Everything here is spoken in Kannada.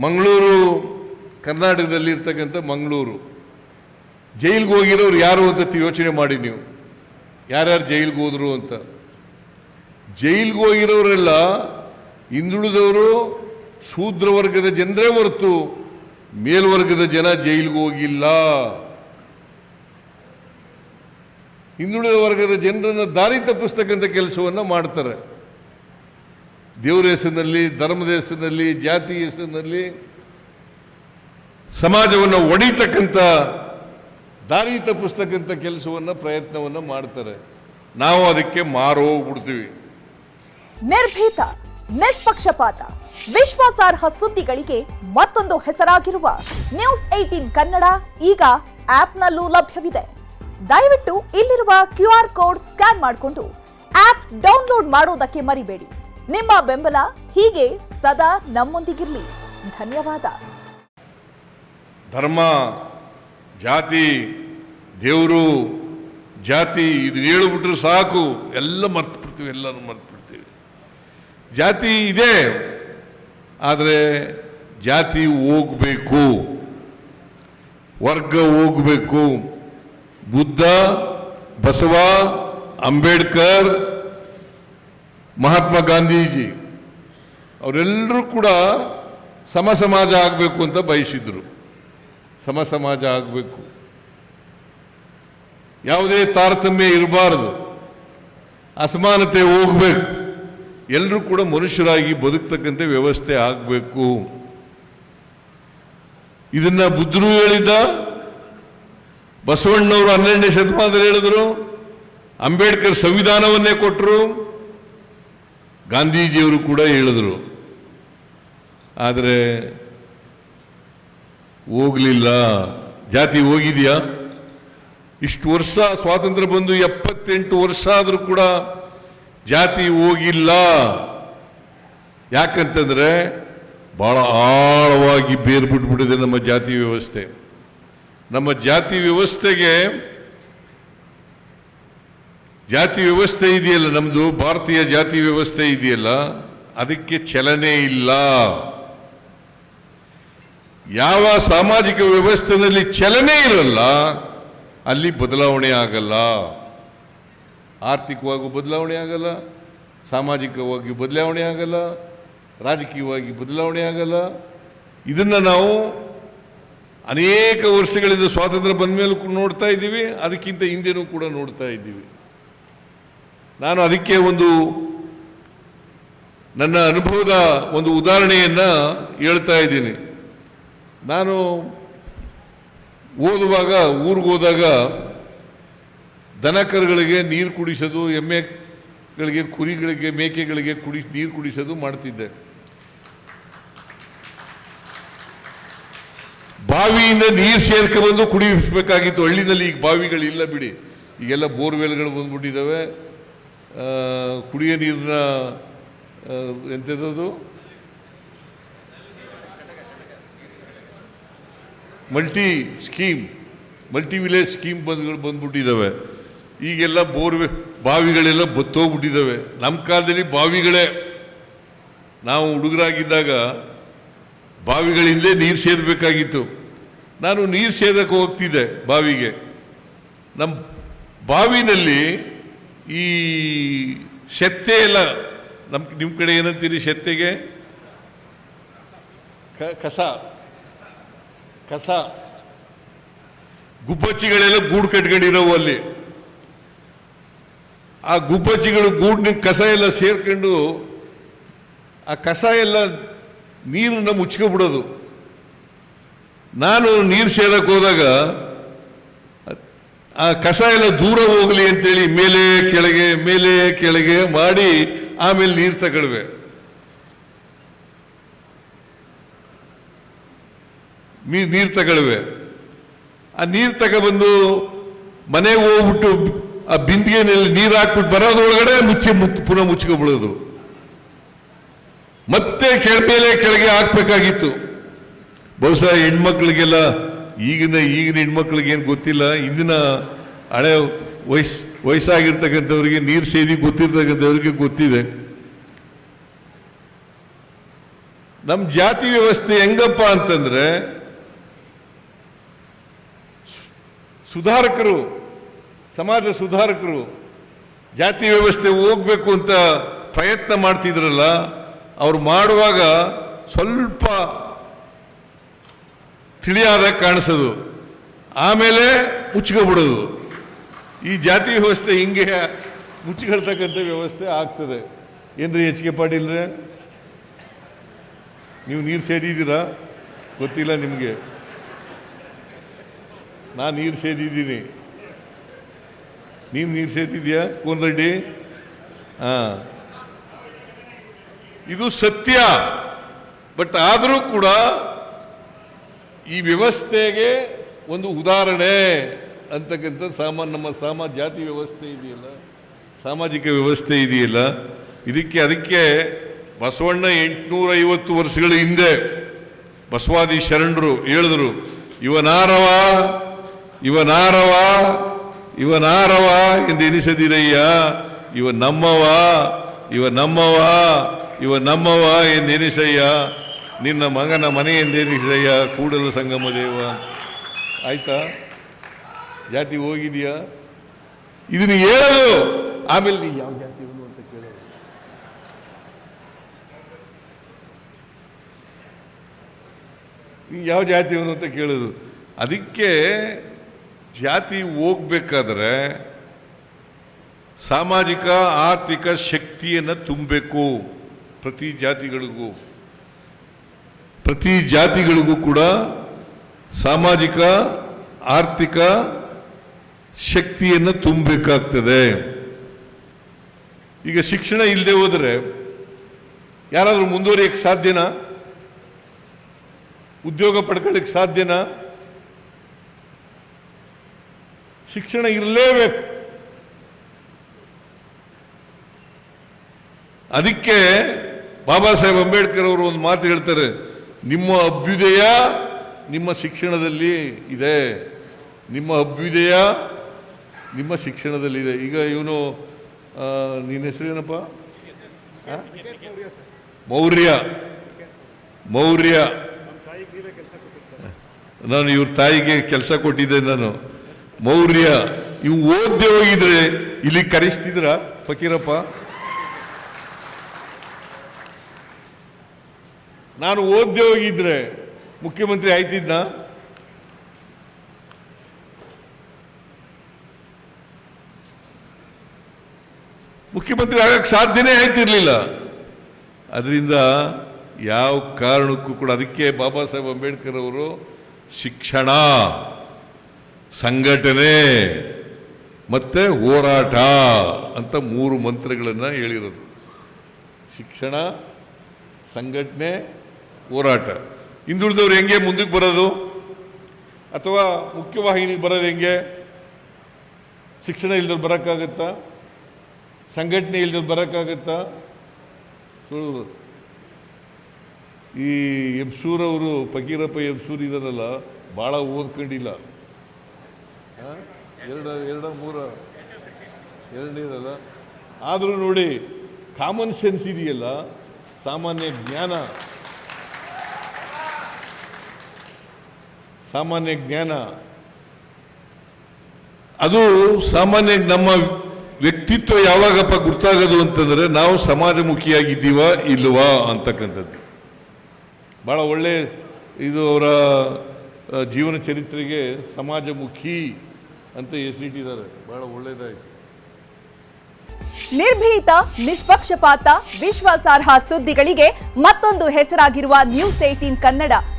ಮಂಗಳೂರು ಕರ್ನಾಟಕದಲ್ಲಿ ಇರ್ತಕ್ಕಂಥ ಮಂಗಳೂರು. ಜೈಲಿಗೆ ಹೋಗಿರೋರು ಯಾರು ಅಂತ ಯೋಚನೆ ಮಾಡಿ ನೀವು. ಯಾರ್ಯಾರು ಜೈಲಿಗೆ ಹೋದರು ಅಂತ. ಜೈಲಿಗೆ ಹೋಗಿರೋರೆಲ್ಲ ಹಿಂದುಳಿದವರು ಶೂದ್ರ ವರ್ಗದ ಜನರೇ ಹೊರತು ಮೇಲ್ವರ್ಗದ ಜನ ಜೈಲಿಗೆ ಹೋಗಿಲ್ಲ. ಹಿಂದುಳಿದ ವರ್ಗದ ಜನರನ್ನು ದಾರಿ ತಪ್ಪಿಸ್ತಕ್ಕಂಥ ಕೆಲಸವನ್ನು ಮಾಡ್ತಾರೆ. ದೇವರ ಹೆಸರಿನಲ್ಲಿ, ಧರ್ಮದ ಹೆಸರಿನಲ್ಲಿ, ಜಾತಿ ಹೆಸರಿನಲ್ಲಿ ಸಮಾಜವನ್ನು ಒಡೀತಕ್ಕಂಥ ದಾರಿ ತಪ್ಪಿಸ್ತಕ್ಕಂಥ ಕೆಲಸವನ್ನು, ಪ್ರಯತ್ನವನ್ನು ಮಾಡ್ತಾರೆ. ನಾವು ಅದಕ್ಕೆ ಮಾರೋಗ್ಬಿಡ್ತೀವಿ ನಿರ್ಭೀತ, ನಿಷ್ಪಕ್ಷಪಾತ, ವಿಶ್ವಾಸಾರ್ಹ ಸುದ್ದಿಗಳಿಗೆ ಮತ್ತೊಂದು ಹೆಸರಾಗಿರುವ ನ್ಯೂಸ್ ಏಟೀನ್ ಕನ್ನಡ ಈಗ ಆಪ್ನಲ್ಲೂ ಲಭ್ಯವಿದೆ. ದಯವಿಟ್ಟು ಇಲ್ಲಿರುವ ಕ್ಯೂ ಕೋಡ್ ಸ್ಕ್ಯಾನ್ ಮಾಡಿಕೊಂಡು ಆಪ್ ಡೌನ್ಲೋಡ್ ಮಾಡೋದಕ್ಕೆ ಮರಿಬೇಡಿ. ನಿಮ್ಮ ಬೆಂಬಲ ಹೀಗೆ ಸದಾ ನಮ್ಮೊಂದಿಗಿರಲಿ. ಧನ್ಯವಾದ. ಧರ್ಮ, ಜಾತಿ, ದೇವರು, ಜಾತಿ, ಇದು ಹೇಳ್ಬಿಟ್ರೆ ಸಾಕು. ಎಲ್ಲ ಮರ್ತು ಬಿಡ್ತೀವಿ ಎಲ್ಲರೂ ಮರ್ತು ಬಿಡ್ತೀವಿ ಜಾತಿ ಇದೆ, ಆದರೆ ಜಾತಿ ಹೋಗಬೇಕು. ವರ್ಗ ಹೋಗಬೇಕು. ಬುದ್ಧ, ಬಸವ, ಅಂಬೇಡ್ಕರ್ ಮಹಾತ್ಮ ಗಾಂಧೀಜಿ, ಅವರೆಲ್ಲರೂ ಕೂಡ ಸಮ ಸಮಾಜ ಆಗಬೇಕು ಅಂತ ಬಯಸಿದ್ರು. ಸಮ ಸಮಾಜ ಆಗಬೇಕು. ಯಾವುದೇ ತಾರತಮ್ಯ ಇರಬಾರದು. ಅಸಮಾನತೆ ಹೋಗಬೇಕು. ಎಲ್ಲರೂ ಕೂಡ ಮನುಷ್ಯರಾಗಿ ಬದುಕ್ತಕ್ಕಂಥ ವ್ಯವಸ್ಥೆ ಆಗಬೇಕು. ಇದನ್ನ ಬುದ್ಧರು ಹೇಳಿದ್ದ, ಬಸವಣ್ಣವರು ಹನ್ನೆರಡನೇ ಶತಮಾನದಲ್ಲಿ ಹೇಳಿದ್ರು, ಅಂಬೇಡ್ಕರ್ ಸಂವಿಧಾನವನ್ನೇ ಕೊಟ್ಟರು ಗಾಂಧೀಜಿಯವರು ಕೂಡ ಹೇಳಿದ್ರು. ಆದರೆ, ಹೋಗಲಿಲ್ಲ. ಜಾತಿ ಹೋಗಿದೆಯಾ? ಇಷ್ಟು ವರ್ಷ ಸ್ವಾತಂತ್ರ್ಯ ಬಂದು ಎಪ್ಪತ್ತೆಂಟು ವರ್ಷ ಆದರೂ ಕೂಡ ಜಾತಿ ಹೋಗಿಲ್ಲ. ಯಾಕಂತಂದರೆ, ಭಾಳ ಆಳವಾಗಿ ಬೇರ್ಬಿಟ್ಬಿಟ್ಟಿದೆ ನಮ್ಮ ಜಾತಿ ವ್ಯವಸ್ಥೆ. ನಮ್ಮ ಜಾತಿ ವ್ಯವಸ್ಥೆಗೆ ಜಾತಿ ವ್ಯವಸ್ಥೆ ಇದೆಯಲ್ಲ ನಮ್ಮದು ಭಾರತೀಯ ಜಾತಿ ವ್ಯವಸ್ಥೆ ಇದೆಯಲ್ಲ? ಅದಕ್ಕೆ ಚಲನೆ ಇಲ್ಲ. ಯಾವ ಸಾಮಾಜಿಕ ವ್ಯವಸ್ಥೆಯಲ್ಲಿ ಚಲನೆ ಇರಲ್ಲ, ಅಲ್ಲಿ ಬದಲಾವಣೆ ಆಗಲ್ಲ. ಆರ್ಥಿಕವಾಗಿ ಬದಲಾವಣೆ ಆಗಲ್ಲ, ಸಾಮಾಜಿಕವಾಗಿ ಬದಲಾವಣೆ ಆಗಲ್ಲ, ರಾಜಕೀಯವಾಗಿ ಬದಲಾವಣೆ ಆಗಲ್ಲ. ಇದನ್ನು ನಾವು ಅನೇಕ ವರ್ಷಗಳಿಂದ ಸ್ವಾತಂತ್ರ್ಯ ಬಂದ ಮೇಲೂ ನೋಡ್ತಾ ಇದ್ದೀವಿ, ಅದಕ್ಕಿಂತ ಹಿಂದೆನೂ ಕೂಡ ನೋಡ್ತಾ ಇದ್ದೀವಿ. ನಾನು ಅದಕ್ಕೆ ಒಂದು ನನ್ನ ಅನುಭವದ ಒಂದು ಉದಾಹರಣೆಯನ್ನು ಹೇಳ್ತಾ ಇದ್ದೀನಿ. ನಾನು ಓದುವಾಗ, ಊರಿಗೆ ಹೋದಾಗ ದನಕರುಗಳಿಗೆ ನೀರು ಕುಡಿಸೋದು, ಎಮ್ಮೆಗಳಿಗೆ, ಕುರಿಗಳಿಗೆ, ಮೇಕೆಗಳಿಗೆ ಕುಡಿಸ್ ನೀರು ಕುಡಿಸೋದು ಮಾಡ್ತಿದ್ದೆ. ಬಾವಿಯಿಂದ ನೀರು ಸೇರ್ಕೊಂಡ್ಬಂದು ಕುಡಿಸಬೇಕಾಗಿತ್ತು. ಹಳ್ಳಿನಲ್ಲಿ ಈಗ ಬಾವಿಗಳಿಲ್ಲ ಬಿಡಿ. ಈಗೆಲ್ಲ ಬೋರ್ವೆಲ್ಗಳು ಬಂದ್ಬಿಟ್ಟಿದ್ದಾವೆ. ಕುಡಿಯೋ ನೀರಿನ ಎಂಥದ್ದು multi scheme, multi village scheme ಬಂದ್ಗಳು ಬಂದ್ಬಿಟ್ಟಿದ್ದಾವೆ. ಈಗೆಲ್ಲ ಬೋರ್ವೆ, ಬಾವಿಗಳೆಲ್ಲ ಬತ್ತೋಗ್ಬಿಟ್ಟಿದ್ದಾವೆ. ನಮ್ಮ ಕಾಲದಲ್ಲಿ ಬಾವಿಗಳೇ. ನಾವು ಹುಡುಗರಾಗಿದ್ದಾಗ ಬಾವಿಗಳಿಂದಲೇ ನೀರು ಸೇದಬೇಕಾಗಿತ್ತು. ನಾನು ನೀರು ಸೇದಕ್ಕೆ ಹೋಗ್ತಿದ್ದೆ ಬಾವಿಗೆ. ನಮ್ಮ ಬಾವಿನಲ್ಲಿ ಈ ಶೆತ್ತೆ ಎಲ್ಲ ನಮ್ಮ ನಿಮ್ಮ ಕಡೆ ಏನಂತೀರಿ ಶೆತ್ತೆಗೆ? ಕಸ. ಕಸ. ಗುಬ್ಬಚ್ಚಿಗಳೆಲ್ಲ ಗೂಡು ಕಟ್ಕೊಂಡಿರೋವು ಅಲ್ಲಿ. ಆ ಗುಬ್ಬಚ್ಚಿಗಳು ಗೂಡಿನ ಕಸ ಎಲ್ಲ ಸೇರ್ಕೊಂಡು ಆ ಕಸ ಎಲ್ಲ ನೀರನ್ನ ಮುಚ್ಕೊಬಿಡೋದು ನಾನು ನೀರು ಸೇರಕ್ಕೆ ಹೋದಾಗ ಆ ಕಸ ಎಲ್ಲ ದೂರ ಹೋಗಲಿ ಅಂತೇಳಿ ಮೇಲೆ ಕೆಳಗೆ ಮೇಲೆ ಕೆಳಗೆ ಮಾಡಿ ಆಮೇಲೆ ನೀರು ತಗೊಳ್ವೆ. ನೀರು ತಗೊಳ್ವೆ. ಆ ನೀರು ತಗೊಬಂದು ಮನೆಗೆ ಹೋಗ್ಬಿಟ್ಟು ಆ ಬಿಂದಿಗೆನಲ್ಲಿ ನೀರು ಹಾಕ್ಬಿಟ್ಟು ಬರೋದ್ರೊಳಗಡೆ ಮುಚ್ಚಿ ಮುಚ್ಚಿ, ಪುನಃ ಮುಚ್ಕೊಬಿಡೋದು. ಮತ್ತೆ ಕೆಳಮೇಲೆ ಕೆಳಗೆ ಹಾಕ್ಬೇಕಾಗಿತ್ತು. ಬಹುಶಃ ಹೆಣ್ಮಕ್ಳಿಗೆಲ್ಲ ಈಗಿನ ಈಗಿನ ಹೆಣ್ಮಕ್ಳಿಗೆ ಏನು ಗೊತ್ತಿಲ್ಲ, ಇಂದಿನ ಹಳೆ ವಯಸ್, ವಯಸ್ಸಾಗಿರ್ತಕ್ಕಂಥವ್ರಿಗೆ ನೀರು ಸೇದಿ ಗೊತ್ತಿರ್ತಕ್ಕಂಥವ್ರಿಗೆ ಗೊತ್ತಿದೆ. ನಮ್ಮ ಜಾತಿ ವ್ಯವಸ್ಥೆ ಹೆಂಗಪ್ಪ ಅಂತಂದ್ರೆ, ಸುಧಾರಕರು, ಸಮಾಜ ಸುಧಾರಕರು ಜಾತಿ ವ್ಯವಸ್ಥೆ ಹೋಗ್ಬೇಕು ಅಂತ ಪ್ರಯತ್ನ ಮಾಡ್ತಿದ್ರಲ್ಲ, ಅವ್ರು ಮಾಡುವಾಗ ಸ್ವಲ್ಪ ತಿಳಿಯಾದ ಕಾಣಿಸೋದು. ಆಮೇಲೆ ಮುಚ್ಕೊಬಿಡೋದು ಈ ಜಾತಿ ವ್ಯವಸ್ಥೆ ಹಿಂಗೆ ಮುಚ್ಚಿಕೊಳ್ತಕ್ಕಂಥ ವ್ಯವಸ್ಥೆ ಆಗ್ತದೆ. ಏನ್ರಿ ಎಚ್ ಕೆ ಪಾಟೀಲ್ರೆ ನೀವು ನೀರು ಸೇದಿದ್ದೀರಾ? ಗೊತ್ತಿಲ್ಲ ನಿಮಗೆ. ನಾನು ನೀರು ಸೇದಿದ್ದೀನಿ. ನೀವು ನೀರು ಸೇದಿದ್ಯಾ ಕೋನ್ ರೆಡ್ಡಿ ಹಾಂ. ಇದು ಸತ್ಯ. ಬಟ್ ಆದರೂ ಕೂಡ ಈ ವ್ಯವಸ್ಥೆಗೆ ಒಂದು ಉದಾಹರಣೆ ಅಂತಕ್ಕಂಥ ಸಾಮಾನ್ಯ ನಮ್ಮ ಸಾಮ, ಜಾತಿ ವ್ಯವಸ್ಥೆ ಇದೆಯಲ್ಲ? ಸಾಮಾಜಿಕ ವ್ಯವಸ್ಥೆ ಇದೆಯಲ್ಲ? ಇದಕ್ಕೆ, ಅದಕ್ಕೆ ಬಸವಣ್ಣ ಎಂಟುನೂರ ಐವತ್ತು ವರ್ಷಗಳ ಹಿಂದೆ ಬಸವಾದಿ ಶರಣರು ಹೇಳಿದ್ರು, ಇವನಾರವ ಇವನಾರವ ಇವನಾರವ ಎಂದು ಎನಿಸದಿರಯ್ಯ, ಇವ ನಮ್ಮವ ಇವ ನಮ್ಮವ ಇವ ನಮ್ಮವ ಎಂದೆನಿಸಯ್ಯ ನಿನ್ನ ಮಗನ ಮನೆ ಎಂದೆನಿಸಯ್ಯ ಕೂಡಲ ಸಂಗಮ ದೇವ. ಆಯ್ತಾ? ಜಾತಿ ಹೋಗಿದೆಯಾ? ಇದನ್ನು ಹೇಳೋದು. ಆಮೇಲೆ ನೀ ಯಾವ ಜಾತಿ ಅಂತ ಕೇಳೋದು. ನೀ ಯಾವ ಜಾತಿ ಇವನು ಅಂತ ಕೇಳೋದು. ಅದಕ್ಕೆ ಜಾತಿ ಹೋಗ್ಬೇಕಾದ್ರೆ ಸಾಮಾಜಿಕ, ಆರ್ಥಿಕ ಶಕ್ತಿಯನ್ನು ತುಂಬಬೇಕು ಪ್ರತಿ ಜಾತಿಗಳಿಗೂ. ಪ್ರತಿ ಜಾತಿಗಳಿಗೂ ಕೂಡ ಸಾಮಾಜಿಕ, ಆರ್ಥಿಕ ಶಕ್ತಿಯನ್ನು ತುಂಬಬೇಕಾಗ್ತದೆ. ಈಗ ಶಿಕ್ಷಣ ಇಲ್ಲದೆ ಹೋದರೆ ಯಾರಾದರೂ ಮುಂದುವರಿಯಕ್ಕೆ ಸಾಧ್ಯನಾ? ಉದ್ಯೋಗ ಪಡ್ಕೊಳ್ಳಿಕ್ಕೆ ಸಾಧ್ಯನಾ? ಶಿಕ್ಷಣ ಇರಲೇಬೇಕು ಅದಕ್ಕೆ ಬಾಬಾ ಸಾಹೇಬ್ ಅಂಬೇಡ್ಕರ್ ಅವರು ಒಂದು ಮಾತು ಹೇಳ್ತಾರೆ. ನಿಮ್ಮ ಅಭ್ಯುದಯ ನಿಮ್ಮ ಶಿಕ್ಷಣದಲ್ಲಿ ಇದೆ. ನಿಮ್ಮ ಅಭ್ಯುದಯ ನಿಮ್ಮ ಶಿಕ್ಷಣದಲ್ಲಿದೆ ಈಗ ಇವನು ನಿನ್ನ ಹೆಸರೇನಪ್ಪ ಮೌರ್ಯ. ಮೌರ್ಯ. ನಾನು ಇವ್ರ ತಾಯಿಗೆ ಕೆಲಸ ಕೊಟ್ಟಿದ್ದೆ ನಾನು. ಮೌರ್ಯ. ಇವು ಓದ್ದೆ ಹೋಗಿದ್ರೆ, ಇಲ್ಲಿ ಕರೆಸ್ತಿದ್ರ, ಫಕೀರಪ್ಪ? ನಾನು ಓದ್ದೇ ಹೋಗಿದ್ರೆ ಮುಖ್ಯಮಂತ್ರಿ ಆಯ್ತಿದ್ನ? ಮುಖ್ಯಮಂತ್ರಿ ಆಗಕ್ಕೆ ಸಾಧ್ಯನೇ ಆಯ್ತಿರ್ಲಿಲ್ಲ. ಅದರಿಂದ ಯಾವ ಕಾರಣಕ್ಕೂ ಕೂಡ ಅದಕ್ಕೆ ಬಾಬಾ ಸಾಹೇಬ್ ಅಂಬೇಡ್ಕರ್ ಅವರು ಶಿಕ್ಷಣ, ಸಂಘಟನೆ ಮತ್ತೆ ಹೋರಾಟ ಅಂತ ಮೂರು ಮಂತ್ರಗಳನ್ನು ಹೇಳಿರೋದು. ಶಿಕ್ಷಣ, ಸಂಘಟನೆ ಹೋರಾಟ. ಹಿಂದುಳಿದವ್ರು ಹೆಂಗೆ ಮುಂದಕ್ಕೆ ಬರೋದು? ಅಥವಾ ಮುಖ್ಯವಾಹಿನಿಗೆ ಬರೋದು ಹೆಂಗೆ? ಶಿಕ್ಷಣ ಇಲ್ದವ್ರು ಬರೋಕ್ಕಾಗತ್ತಾ? ಸಂಘಟನೆ ಇಲ್ದವ್ರು ಬರೋಕ್ಕಾಗತ್ತಾ? ಈ ಎಬ್ಸೂರವರು ಫಕೀರಪ್ಪ ಎಬ್ಸೂರ್ ಇದಾರಲ್ಲ ಭಾಳ ಓದ್ಕೊಂಡಿಲ್ಲ? ಎರಡ ಎರಡ, ಮೂರ, ಎರಡನೇದಲ್ಲ? ಆದರೂ ನೋಡಿ ಕಾಮನ್ ಸೆನ್ಸ್ ಇದೆಯಲ್ಲ, ಸಾಮಾನ್ಯ ಜ್ಞಾನ. ಸಾಮಾನ್ಯ ಜ್ಞಾನ. ಅದು ಸಾಮಾನ್ಯ ನಮ್ಮ ವ್ಯಕ್ತಿತ್ವ ಯಾವಾಗಪ್ಪ ಗುರ್ತಾಗೋದು ಅಂತಂದ್ರೆ ನಾವು ಸಮಾಜಮುಖಿಯಾಗಿದ್ದೀವ ಇಲ್ವಾ ಅಂತಕ್ಕಂಥದ್ದು. ಭಾಳ ಒಳ್ಳೆ ಇದು ಅವರ ಜೀವನ ಚರಿತ್ರೆಗೆ ಸಮಾಜಮುಖಿ ಅಂತ ಹೆಸರಿಟ್ಟಿದ್ದಾರೆ. ಬಹಳ ಒಳ್ಳೇದಾಯ್ತು. ನಿರ್ಭೀತ, ನಿಷ್ಪಕ್ಷಪಾತ, ವಿಶ್ವಾಸಾರ್ಹ ಸುದ್ದಿಗಳಿಗೆ ಮತ್ತೊಂದು ಹೆಸರಾಗಿರುವ ನ್ಯೂಸ್ ಏಟೀನ್ ಕನ್ನಡ.